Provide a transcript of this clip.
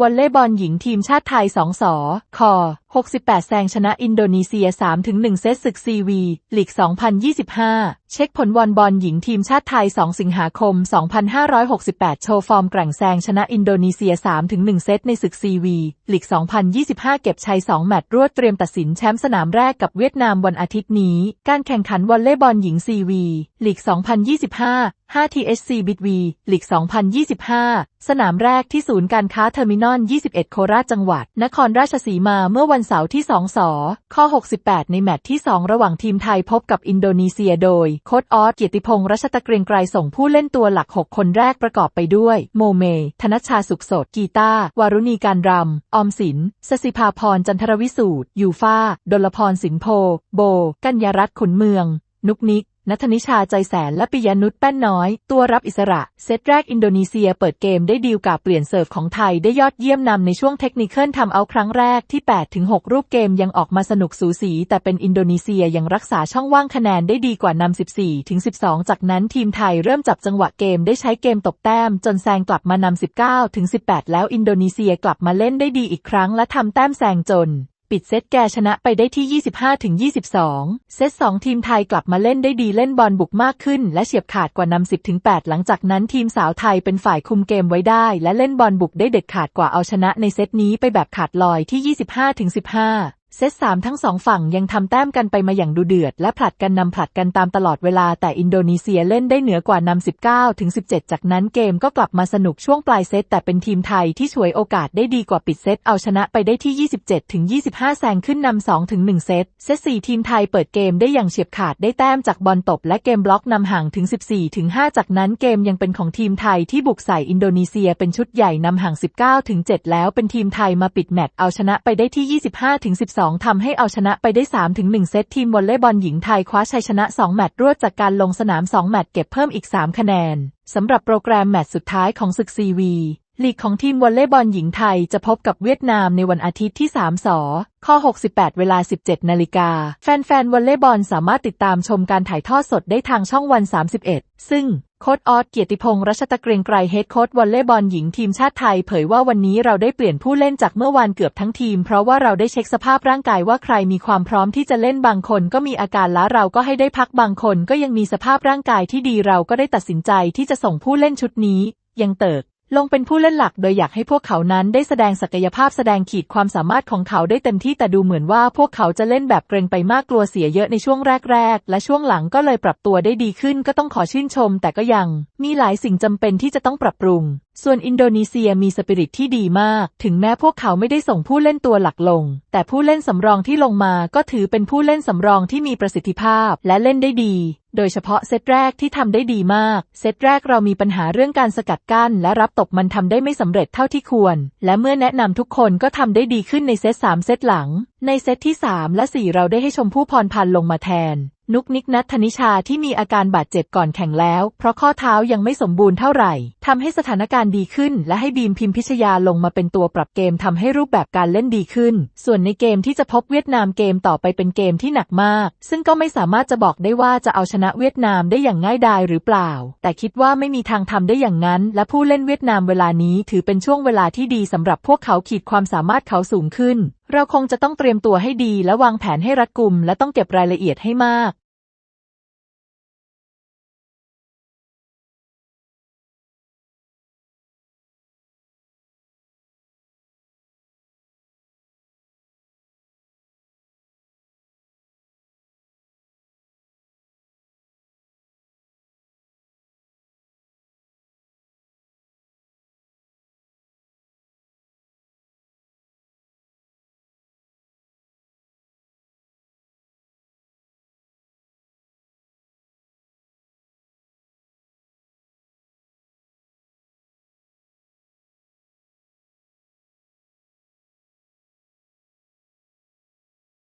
วอลเลย์บอลหญิงทีมชาติไทย2สอคอ68 แซงชนะอินโดนีเซีย 3-1 เซตศึกซีวีลีก 2025 เช็คผลวอลบอลหญิงทีมชาติไทย 2 สิงหาคม 2568 โชว์ฟอร์มแกร่งแซงชนะอินโดนีเซีย 3-1 เซตในศึกซีวีลีก 2025 เก็บชัย 2 แมตช์รวดเตรียมตัดสินแชมป์สนามแรกกับเวียดนามวันอาทิตย์นี้ การแข่งขันวอลเลย์บอลหญิงซีวีลีก 2025 5 THC b i t v ลีก 2025 สนามแรกที่ศูนย์การค้าเทอร์มินอล 21 โคราชจังหวัด นครราชสีมาเมื่อวันเสาร์ที่ 2 สข้อ 68 ในแมตช์ที่ 2 ระหว่างทีมไทยพบกับอินโดนีเซียโดย โค้ชออสเกียรติพงษ์รัชตะเกรียงไกรส่งผู้เล่นตัวหลัก 6 คนแรกประกอบไปด้วย โมเม ธนชชาสุขสด กีตาร์วารุณีการรำ ออมสิน สสิภาพรจันทรวิสูตรยูฟ้า ดลพรสินโพ โบ กัญญรัตน์ขุนเมือง นุกนิก นัทนิชาใจแสนและปิยนุชแป้นน้อย ตัวรับอิสระ เซตแรกอินโดนีเซียเปิดเกมได้ดีลกับเปลี่ยนเสิร์ฟของไทยได้ยอดเยี่ยมนำในช่วงเทคนิคเคิลทำเอาครั้งแรกที่ 8-6 รูปเกมยังออกมาสนุกสูสี แต่เป็นอินโดนีเซียยังรักษาช่องว่างคะแนนได้ดีกว่านำ14-12 จากนั้นทีมไทยเริ่มจับจังหวะเกมได้ใช้เกมตบแต้ม จนแซงกลับมานำ19-18 แล้วอินโดนีเซียกลับมาเล่นได้ดีอีกครั้งและทำแต้มแซงจน ปิดเซตแกชนะไปได้ที่ 25-22 เซต2 ทีมไทยกลับมาเล่นได้ดีเล่นบอลบุกมากขึ้น และเฉียบขาดกว่านำ 10-8 หลังจากนั้นทีมสาวไทยเป็นฝ่ายคุมเกมไว้ได้ และเล่นบอลบุกได้เด็ดขาดกว่าเอาชนะในเซตนี้ไปแบบขาดลอยที่ 25-15 เซต3ทั้งสองฝั่งยังทำแต้มกันไปมาอย่างดูเดือด และผลัดกันนำผลัดกันตามตลอดเวลาแต่อินโดนีเซียเล่นได้เหนือกว่านำ19 ถึง 17 จากนั้นเกมก็กลับมาสนุกช่วงปลายเซตแต่เป็นทีมไทยที่ช่วยโอกาสได้ดีกว่าปิดเซตเอาชนะไปได้ที่ 27 ถึง 25 แซงขึ้นนำ2ถึง 1 เซต เซต4ทีมไทยเปิดเกมได้อย่างเฉียบขาดได้แต้มจากบอลตบและเกมบล็อกนำห่างถึง 14 ถึง 5 จากนั้นเกมยังเป็นของทีมไทยที่บุกใส่อินโดนีเซียเป็นชุดใหญ่นำห่าง 19 ถึง 7 แล้วเป็นทีมไทยมาปิดแมตช์เอาชนะไปได้ที่ 25 ถึง2 ทำให้เอาชนะไปได้ 3-1 เซตทีมวอลเลย์บอลหญิงไทยคว้าชัยชนะ 2 แมตช์รวดจากการลงสนาม 2 แมตช์เก็บเพิ่มอีก 3 คะแนน สำหรับโปรแกรมแมตช์สุดท้ายของศึกซีวี ลีกของทีมวอลเลย์บอลหญิงไทยจะพบกับเวียดนามในวันอาทิตย์ที่ 3 สข้อ 68 เวลา 17 นาฬิกา แฟนๆวอลเลย์บอลสามารถติดตามชมการถ่ายทอดสดได้ทางช่องวัน 31 ซึ่งโค้ชออสเกียรติพงษ์รัชตะเกรงไกรเฮดโค้ชวอลเลย์บอลหญิงทีมชาติไทยเผยว่าวันนี้เราได้เปลี่ยนผู้เล่นจากเมื่อวานเกือบทั้งทีม เพราะว่าเราได้เช็คสภาพร่างกายว่าใครมีความพร้อมที่จะเล่นบางคนก็มีอาการล้าเราก็ให้ได้พักบางคนก็ยังมีสภาพร่างกายที่ดีเราก็ได้ตัดสินใจที่จะส่งผู้เล่นชุดนี้ ยังเติก ลงเป็นผู้เล่นหลักโดยอยากให้พวกเขานั้นได้แสดงศักยภาพแสดงขีดความสามารถของเขาได้เต็มที่แต่ดูเหมือนว่าพวกเขาจะเล่นแบบเกรงไปมากกลัวเสียเยอะในช่วงแรก ๆ และช่วงหลังก็เลยปรับตัวได้ดีขึ้นก็ต้องขอชื่นชม แต่ก็ยัง มีหลายสิ่งจำเป็นที่จะต้องปรับปรุง ส่วนอินโดนีเซียมีสปิริตที่ดีมาก ถึงแม้พวกเขาไม่ได้ส่งผู้เล่นตัวหลักลง แต่ผู้เล่นสำรองที่ลงมาก็ถือเป็นผู้เล่นสำรองที่มีประสิทธิภาพและเล่นได้ดี โดยเฉพาะเซตแรกที่ทำได้ดีมาก เซตแรกเรามีปัญหาเรื่องการสกัดกั้น และรับตบมันทำได้ไม่สำเร็จเท่าที่ควร และเมื่อแนะนำทุกคนก็ทำได้ดีขึ้นในเซตสามเซตหลัง ในเซตที่3และ4เราได้ให้ชมผู้พรพันลงมาแทน นุกนิกนัทธนิชาที่มีอาการบาดเจ็บก่อนแข่งแล้ว เพราะข้อเท้ายังไม่สมบูรณ์เท่าไหร่ ทำให้สถานการณ์ดีขึ้น และให้บีมพิมพิชยาลงมาเป็นตัวปรับเกมทำให้รูปแบบการเล่นดีขึ้น ส่วนในเกมที่จะพบเวียดนามเกมต่อไปเป็นเกมที่หนักมาก ซึ่งก็ไม่สามารถจะบอกได้ว่าจะเอาชนะเวียดนามได้อย่างง่ายดายหรือเปล่า แต่คิดว่าไม่มีทางทำได้อย่างนั้น และผู้เล่นเวียดนามเวลานี้ถือเป็นช่วงเวลาที่ดีสำหรับพวกเขาขีดความสามารถเขาสูงขึ้น เราคงจะต้องเตรียมตัวให้ดีและวางแผนให้รัดกุม และต้องเก็บรายละเอียดให้มาก